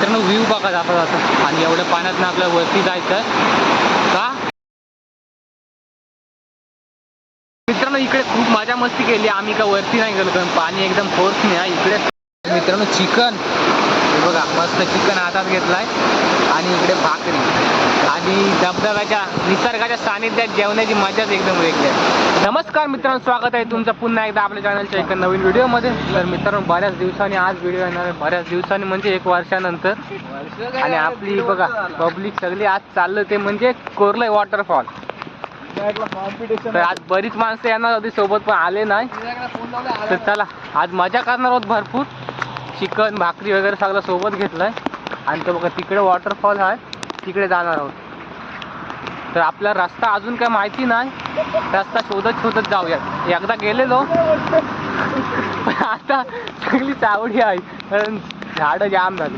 मित्रांनो व्ह्यू बघा जाता जाता आणि एवढ्या पाण्यातनं आपल्याला वरती जायचं का? मित्रांनो इकडे खूप मजा मस्ती केली. आम्ही का वरती नाही गेलो कारण पाणी एकदम फोर्स नाही इकडे मित्रांनो चिकन. हे बघा मस्त चिकन हातात घेतलाय. आणि इकडे भाकरी. आणि धबधब्याच्या निसर्गाच्या सानिध्यात जेवणाची मजाच एकदम वेगळी आहे. नमस्कार मित्रांनो स्वागत आहे तुमचं पुन्हा एकदा आपल्या चॅनलच्या एका नवीन व्हिडिओमध्ये. तर मित्रांनो बऱ्याच दिवसांनी आज व्हिडिओ येणार आहे. बऱ्याच दिवसांनी म्हणजे एक वर्षानंतर. आणि आपली बघा पब्लिक सगळी आज चाललं ते म्हणजे कोरलय वॉटरफॉल तर आज बरीच माणसं येणार होती सोबत पण आले नाही. तर चला आज मजा करणार आहोत भरपूर. चिकन भाकरी वगैरे सगळं सोबत घेतलंय. आणि तो बघा तिकडे वॉटरफॉल आहे. तिकडे जाणार आहोत. तर आपला रस्ता अजून काय माहिती नाही. रस्ता शोधत शोधत जाऊयात. एकदा गेलेलो. पण आता सगळी चावडी आहे. कारण झाडं जाम झाली.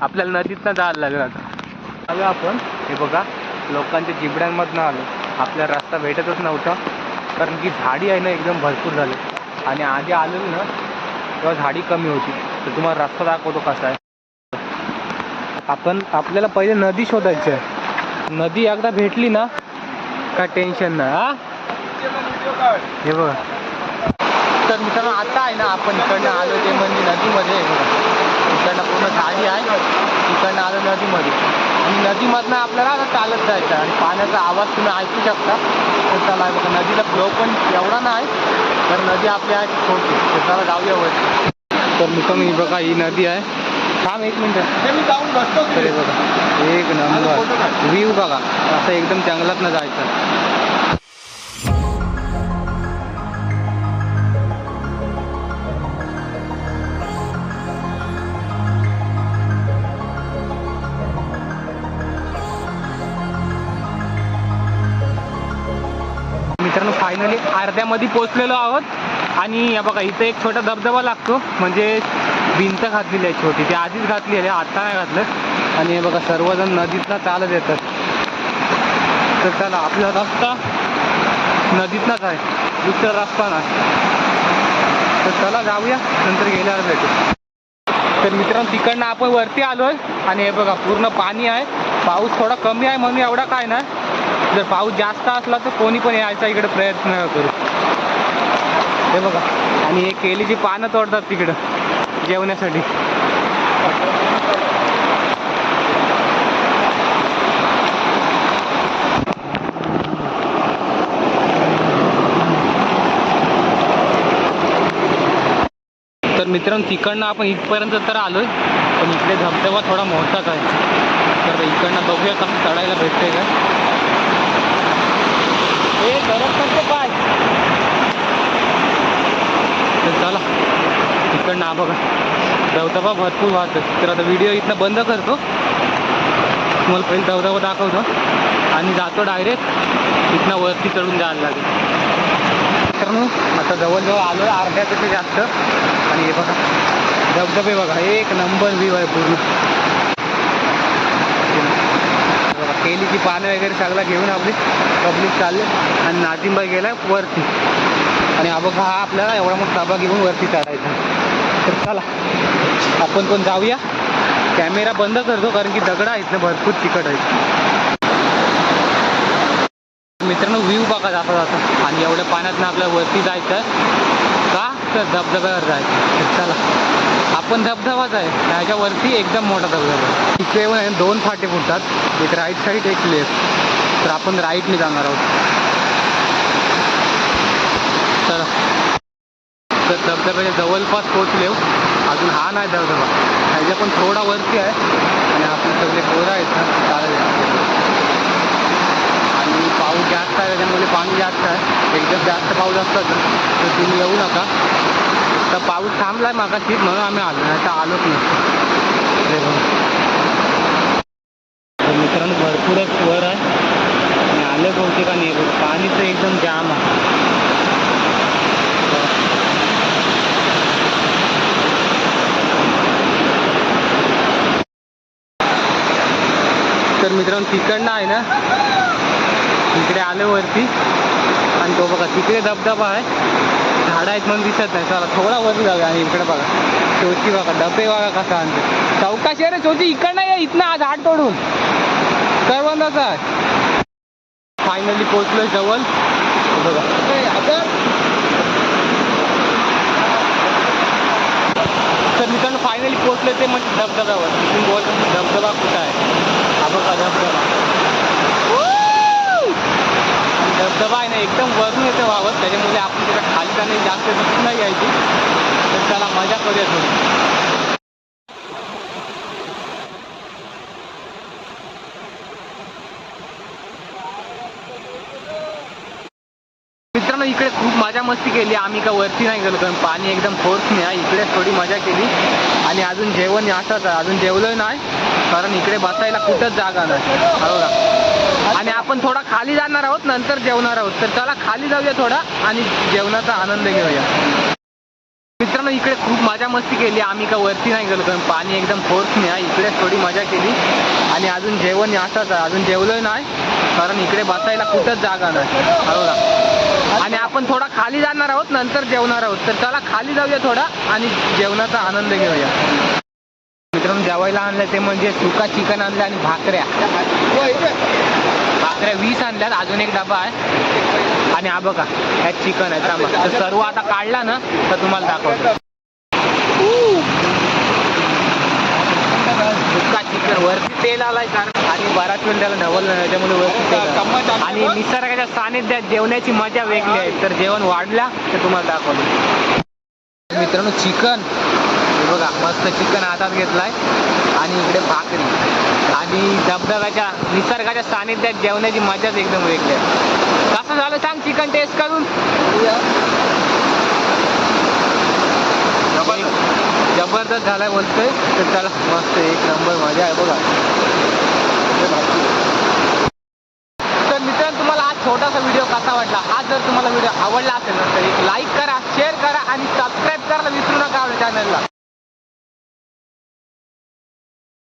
आपल्याला नदीतनं जायला लागेल आता. आलो आपण. हे बघा लोकांच्या जिबड्यांमधनं आलो. आपल्याला रस्ता भेटतच नव्हता. कारण की झाडी आहे ना एकदम भरपूर झाली. आणि आधी आलेलो ना तेव्हा झाडी कमी होती तर तुम्हाला रस्ता दाखवतो कसा आहे. आपण आपल्याला पहिले नदी शोधायची आहे. नदी एकदा भेटली ना काय टेन्शन नाही हे? बघा. तर मित्रांनो आता आहे ना आपण इकडनं आलो ते म्हणजे नदीमध्ये इकडनं पूर्ण झाडी आहे. इकडनं आलो नदीमध्ये. आणि नदीमधनं आपल्याला आता चालत जायचं आणि पाण्याचा आवाज तुम्ही ऐकू शकता. तर चला बघा नदीला फ्लो पण एवढा नाही तर नदी आपली आहे छोटी. तर चला जाऊया तर मित्रांनो ही बघा ही नदी आहे. थांब एक मिनिट. मी जाऊन बसतो तर बघा एक नंबर. व्ह्यू बघा. असं एकदम जंगलातनं जायचं. मित्रांनो फायनली अर्ध्यामध्ये पोचलेलो आहोत. आणि हे बघा इथं एक छोटा धबधबा लागतो. म्हणजे भिंत घातलेली आहे छोटी. ती आधीच घातली आहे आत्ता नाही घातलं. आणि हे बघा सर्वजण नदीतनं चालत येतात. तर चला आपला रस्ता नदीतनंच आहे. दुसरा रस्ता नाही. तर चला जाऊया. नंतर गेल्यावर भेटू. तर मित्रांनो तिकडनं आपण वरती आलोय. आणि हे बघा पूर्ण पाणी आहे. पाऊस थोडा कमी आहे म्हणून एवढा काय नाही. जर पाऊस जास्त असला तर कोणी पण यायचा इकडे प्रयत्न करू. हे बघा. आणि हे केलीची पानं तोडतात तिकडं जेवण्यासाठी. तर मित्रांनो तिकडनं आपण इथपर्यंत तर आलोय पण इकडे धबधबा थोडा मोठाच आहे तर इकडनं बघूया कसं चढायला भेटतंय का हे गरज करतो काय? तर चला इकडनं हा बघा. धबधबा भरपूर वाहतो तर आता व्हिडिओ इथनं बंद करतो. तुम्हाला पहिले धबधबा दाखवतो. आणि जातो डायरेक्ट इथनं वरती चढून जायला लागेल. मग आता जवळजवळ आलो आहे अर्ध्यापेक्षा जास्त. आणि हे बघा धबधबे बघा एक नंबर व्ह्यू आहे पूर्ण. बघा की पानं वगैरे सगळं घेऊन आपली पब्लिक चालले आणि नाजिंबा गेला वरती. आणि हा हा आपल्याला एवढा मग ताबा घेऊन वरती चालायचा तर चला आपण पण जाऊया. कॅमेरा बंद करतो कारण की दगड आहेत ना भरपूर तिखट आहेत. मित्रांनो व्ह्यू बघा जाता आता आणि एवढ्या पाण्यात ना आपल्याला वरती जायचं का? तर धबधब्यावर जायचं. चला. आपण धबधबाच आहे. ह्याच्यावरती एकदम मोठा धबधबा आहे. तिथे आहे दोन फाटे फुटतात. एक राईट साईड एक लेफ्ट तर आपण राईटने जाणार आहोत. तर धबधब्याच्या जवळपास पोचले हो. अजून हा नाही धबधबा. ह्याच्या पण थोडा वरती आहे. आणि आपले सगळे पोरं आहेत ना चालत आणि पाऊस जास्त आहे त्याच्यामुळे पाणी जास्त आहे. एकदम जास्त पाऊस असला तर तुम्ही येऊ नका. तर पाऊस थांबलाय मागाशीच म्हणून आम्ही आलो नाही तर आलोच नाही. मित्रांनो भरपूरच वर आहे. आणि आले बहुतेकाने हे पाणी तर एकदम जाम आहे. तर मित्रांनो तिकडनं आहे ना तिकडे आले वरती. आणि तो बघा तिकडे धबधबा आहे. झाडं आहेत म्हणून दिसत नाही. चला थोडा वर जाऊया आणि इकडे बघा. शेवटी बघा डबे बघा कसा आणते. चौकाशी अरे चौथी इकडं नाही इथनं आज हात तोडून करवंदाचा फायनली पोचलो जवळ. बघा. तर मित्रांनो फायनली पोहोचलोय ते म्हणजे धबधब्यावर. बोलतो धबधबा कुठं आहे? हा बघा धबधबा आणि धबधबा आहे ना एकदम वरून येते वावत त्याच्यामुळे आपण त्याच्याखाली जाणे जास्त रिस्क नाही घ्यायची तर त्याला मजा करूया थोडी. मित्रांनो इकडे खूप मजा मस्ती केली. आम्ही का वरती नाही गेलो कारण पाणी एकदम फोर्स नाही आहे. इकडे थोडी मजा केली. आणि अजून जेवण असंच आहे. अजून जेवलोय नाही. कारण इकडे बसायला कुठंच जागा नाही. बरोबर. आणि आपण थोडा खाली जाणार आहोत नंतर जेवणार आहोत. तर चला खाली जाऊया थोडा आणि जेवणाचा आनंद घेऊया. मित्रांनो इकडे खूप मजा मस्ती केली. आम्ही का वरती नाही गेलो कारण पाणी एकदम फोर्स नाही आहे. इकडे थोडी मजा केली. आणि अजून जेवण असंच आहे. अजून जेवलोय नाही कारण इकडे बसायला कुठंच जागा नाही. हो आणि आपण थोडा खाली जाणार आहोत नंतर जेवणार आहोत. तर चला खाली जाऊया थोडा आणि जेवणाचा आनंद घेऊया. मित्रांनो जेवायला आणलं ते म्हणजे सुका चिकन आणलं आणि भाकऱ्या. भाकऱ्या वीस आणल्यात अजून एक डबा आहे. आणि हा बघा ह्यात चिकन आहे थांबा. तर सर्व आता काढला ना तर तुम्हाला दाखवतो. वरती तेल आलाय कारण आणि बराच वेळ त्याला ढवल नाही त्याच्यामुळे वरती आणि निसर्गाच्या सानिध्यात जेवण्याची मजा वेगळी आहे. तर जेवण वाढल्या तर तुम्हाला दाखवतो. मित्रांनो चिकन. हे बघा मस्त चिकन हातात घेतलाय. आणि इकडे भाकरी. आणि धबधब्याच्या निसर्गाच्या सानिध्यात जेवण्याची मजाच एकदम वेगळी आहे. कसं झालं सांग चिकन टेस्ट करून? जबरदस्त झालाय बोलतोय. तर चला मस्त एक नंबर मजा आहे बघा. तर मित्रांनो तुम्हाला हा छोटासा व्हिडिओ कसा वाटला? हा जर तुम्हाला व्हिडिओ आवडला असेल ना तर एक लाईक करा शेअर करा आणि सबस्क्राईब करायला विसरू नका आपल्या चॅनलला